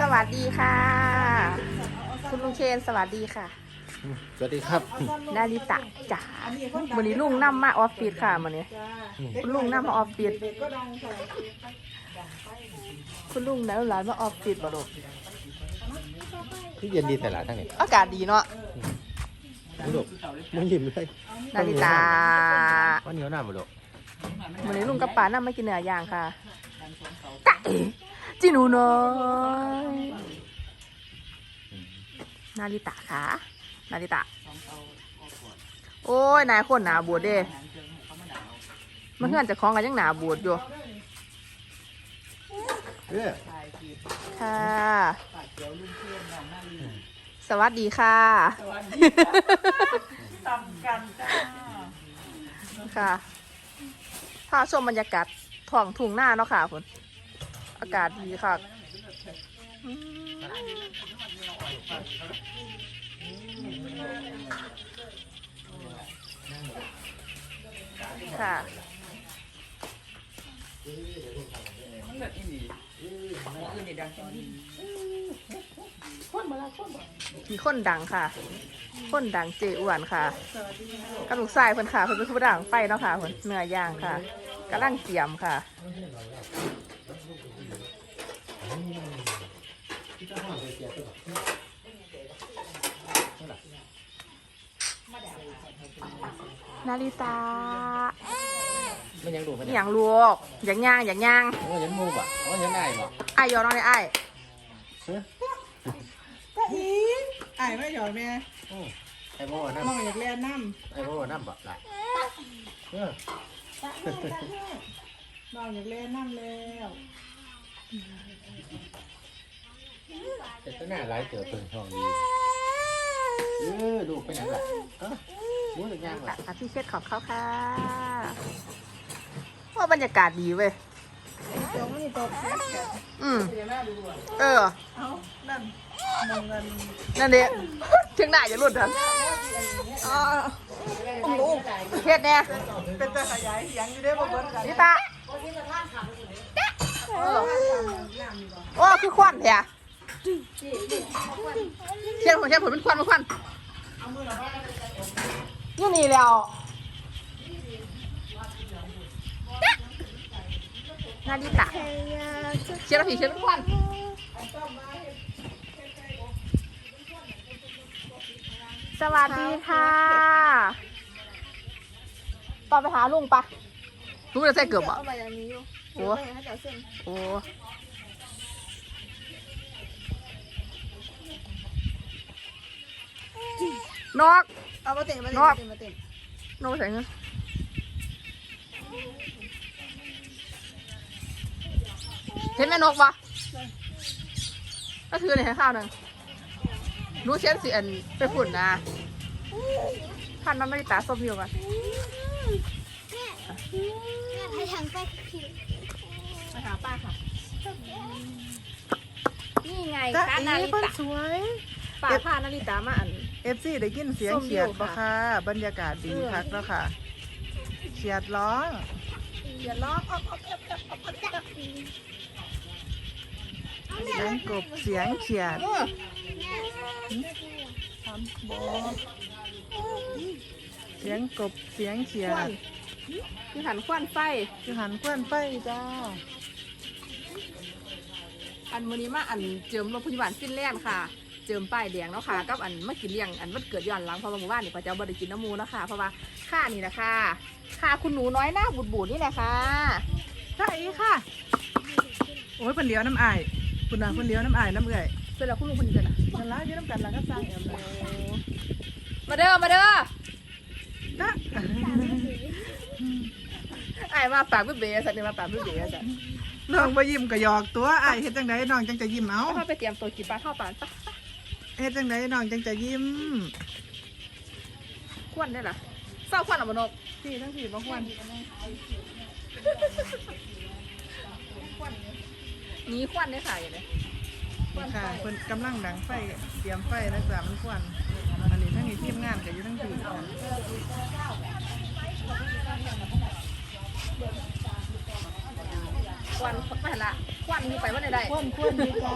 สวัสดีค่ะ คุณลุงเคนสวัสดีค่ะ สวัสดีครับ นาริตะจ๋าวันนี้ลุงนั่มมาออฟฟิศค่ะวันนี้คุณลุงนั่มมาออฟฟิศคุณลุงแล้วหลานมาออฟฟิศบ่ลูกที่เย็นดีแต่ละทั้งนี้อากาศดีเนาะมึงลูกมึงยิ้มเลยนาริตาวันเหนียวหน้ามึงลูก วันนี้ลุงกับป้านั่มมากินเนื้อย่างค่ะตะเอ๋จีหนูน้อยนาริตะค่ะนาริตะ โอ้ยนายคนหนาบวชเด้มันเพื่อนจะคล้องกันยังหนาบวชอยู่เอ้ยค่ะ สวัสดีค่ะตำกันจ้าค่ะ พาชมบรรยากาศท้องทุ่งหน้าเนาะค่ะคุณอากาศดีค่ะค่ะมันแบบอีหลีอื่นนี่ดังจังดีมีคนดังค่ะ คนดังเจอ้วนค่ะกระลูกทรายเพิ่นค่ะเพิ่นเป็นผู้ดังไปเนาะค่ะเพิ่นเนื้อย่างค่ะ กำลังเตรียมค่ะนาริตามันยังดูไหมอหย่างลูกอย่างย่างอย่างย่างว่ายังมูบ่ะว่ายังได้บ่ไอ้ายยอน้องเลยไอ้ายตาอีไอ้ไม่หยอกแม่ไอ้โม่น้มองอยากเรียนน้ำไอ้โม่น้ำบ่ไหลเออำมองอยากเรียนน้ำแล้วแต่ก็น่าร้ายเกิดเป็นทองดีเออลูกไปไหนล่ะเออมูถึงย่างค่ะล่ะ ค่ะที่เช็ดของเขาค่ะว่าบรรยากาศดีเว้ย เดี๋ยวมันตบแซ่บกันอืมเดี๋ยวแม่ดูอะเออ เอ้านั่นมองเงินนั่นเด้เชียงหน้าอย่าหลุดทันอ๋อลูกเฮ็ดเนี่ยเป็นแต่ขยายเสียงอยู่ได้บ่เบิดกันนี่ตาเออโอ้คือควันแท้เชียงผมเชียงผมเป็นควันเป็นควันนี่นี่แล้ว นาดิตะเชียงผีเชียงเป็นควันสวัสดีค่ะตอนไปหาลุงปะลุงจะใส่เกือบอะเอาไปอย่างนี้อยู่โอ้ไปให้เจ้าเส้นโอ้นกเอามาเต็มมาเต็มนอกมาเต็มมาเต็มนกใส่เงิน เห็นแม่นกปะก็ถือเลยให้ข้าวหนึ่งรู้เช่นสิอันไปฝุ่นนะพันมันไม่ได้ตาส้มอยู่กันให้ทางไปผิดมาหาป้าค่ะ นี่ไงจ้าคะอีนาริคนตะสวยป้าพานาริตามาอันเอฟซีได้ยินเสียงส้มอยู่เขียดบ่ค่ะค่ะ บรรยากาศดีคักแล้วค่ะ เขียดร้องอย่าล้อออกออกออกออกออกออก เสียงกบเสียงเขียดเสียงกบเสียงเขียควันดคือหันควันไฟคือหันควันไฟจ้า อันวันนี้มาอันเจิมโรงพยาบาลฟินแลนด์ค่ะ เจิมป้ายแดงเนาะค่ะ กับอันมากินเลี้ยงอันวันเกิดย้อนหลังเพราะว่าหมู่บ้านนี่ก็จะบริกินน้ำมูนะคะเพราะว่าค่านี่นะคะค่าคุณหนูน้อยหน้าบูดบูดๆนี่แหละค่ะจ้าอีค่ะ โอ้ยเพิ่นเลี้ยวน้ำอาย คุณน่ะเพิ่นเลี้ยวน้ำอายน้ำเอื่อยเสร็จแล้วคุณลุงคนนี้จะนะนั่นละอยืดน้ำกันแล้วก็สร้างแอมเลยมาเด้อ มาเด้อนะไอ้ายมาฝากพี่เบย์สัตว์นี่มาฝากพี่เบย์สัตว์น้องบ่ยิ้มก็หยอกตัวอายเฮ็ดจังไดน้องจังจะยิ้มเอาเอาไปเตรียมตัวกินปลาข้าวปลาปะเฮ็ดจังไดน้องจังจะยิ้มควันได้เหรอเศร้าควันเหรอบนกพี่ทั้งพี่บ่ควรหนี้ ควันได้ค่ะอย่างนี้ค่ะเพิ่นกำลังดังไฟเตรียมไฟแล้วจ้ะมันควรอันนี้ทั้งนี้ทีมงานก็อยู่ทั้งพี่ควันไปละควันอยู่ไปว่าไหนได้ควนควนดีจ้า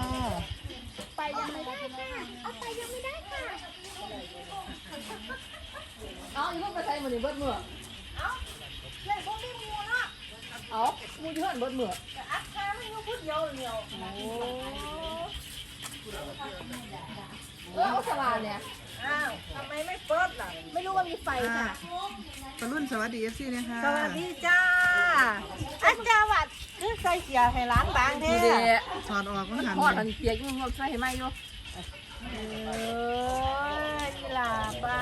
ไปยังไม่ได้ค่ะเอาไปยังไม่ได้ค่ะเอาอีกคนไปใส่มือนี่เบิดมือเล่นพวกนี้มูเนาะ เอามูอยู่เฮือนเบิดมือแต่อัพคาไม่รู้พูดเดียวเดียวโอ้เออเอาสลาเนี่ย อ้าวทำไมไม่เปิดล่ะ ไม่รู้ว่ามีไฟค่ะ ปรุ่นสวัสดีเอฟซีนะคะสวัสดีจ้าอาจารย์วัดคือใส่เสียให้ร้านบางเท่ดีเดะถอดออกมันหันทอดอันเปียกยังงใส่ให้ไหมอยู่เอออีหลาป้า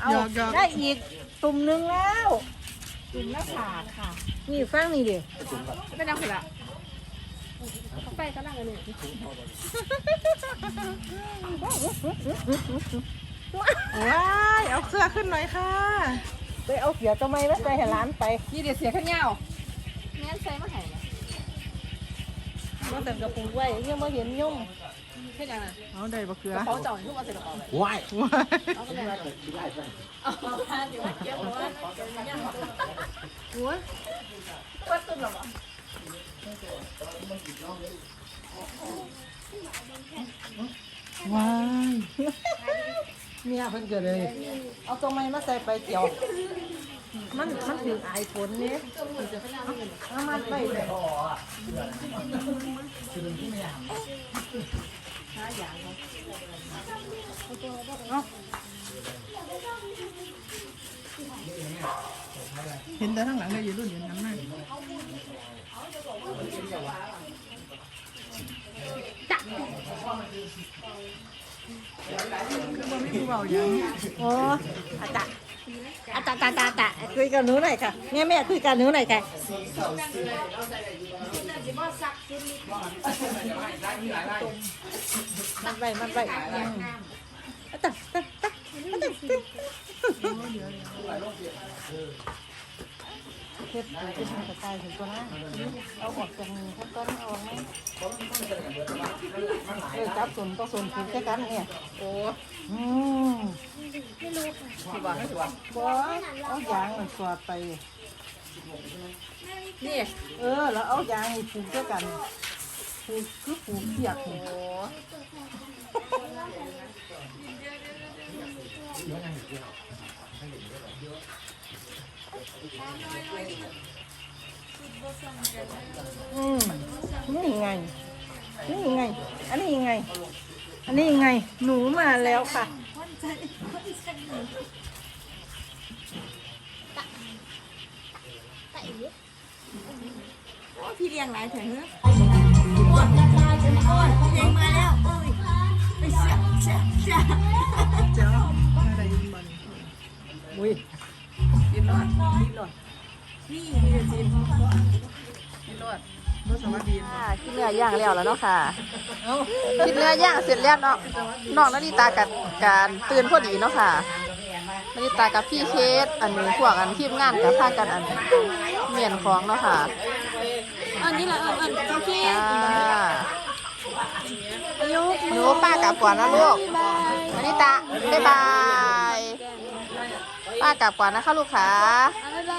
เอาได้อีกตุ่มหนึงแล้ว ตุ่มหน้าผากค่ะ นี่ฟังนี่ดิไม่ดังเลยละเอาไปก็ดังอันนี้ว้ายเอาเครือขึ้นหน่อยค่ะไปเอาเสียทำไมไม่ใส่ให้ร้านไปนี่เดี๋ยวเสียขึ้นเงาแม่นใส่มาให้เนี่ยมาแต่กระปุกไว้ยังมาเห็นยุ่ง เฮ็ดยังไงเอาได้บะเขือกระเป๋าเจ่อยทุกวันใส่กระเป๋าเลยว้ายว้ายเอาไปเลยได้ป่ะหัววัดตุ้มหรอวะว้ายเนี่ยเพิ่นเกิดเลย เอาทำไมมาใส่ไปเกี่ยว มันมันถึงอายฝนเนี่ยเอามาไปเลย เห็นแต่ข้างหลังได้ยืนรุ่นยืนน้ำหน้าคือบ่มีผู้เบาอย่างโอ้อาตะอาตะตาตาตะคุยกับหนูหน่อยค่ะแม่แม่คุยกับหนูหน่อยค่ะ มันไปมันไปอาตะตะตะอาตะเฮ็ดไปที่มันกระจายถึงตัวนั้นเอาออกจากมือเขาต้นเอาออกไหมเออจับส่วนต้องส่วนผูกแค่กันเนี่ยโอ้อืมที่บ้านไม่ถูกบ่เอายางมันสอดไป นี่เออแล้วเอายางนี่ผูกด้วยกันผูกคือผูกเสียกนี่โอ้อืมนี่ไงนี่ไง อันนี้ไง อันนี้ไง หนูมาแล้วค่ะ พี่เลี้ ยงหลายแถวเนอะอ้วนกระจายจนอ้วนพี่เลี้ยงมาแล้วโอ้ยไปเสียเสียเสียเจ้าอะไรยืนบนอุ้ยกินรอดกินรอดนี่มีแต่กินกินรอดบ่สวัสดีค่ะกินเนื้อย่างแล้วแล้วเนาะค่ะกินเนื้อย่างเสร็จแล้วเนาะน้องนาฬิตากับการตื่นพอดีเนาะค่ะนาฬิตากับพี่เคสอันนี้พวกอันทีมงานกับพากันอันเมียนของเนาะค่ะ อันนี้แหละอันอันโอเคอ่ายุกหนูป้ากลับก่อนนะลูกนาฬิตาบ๊ายบาย ป้ากลับก่อนนะคะลูกค่ะอะไร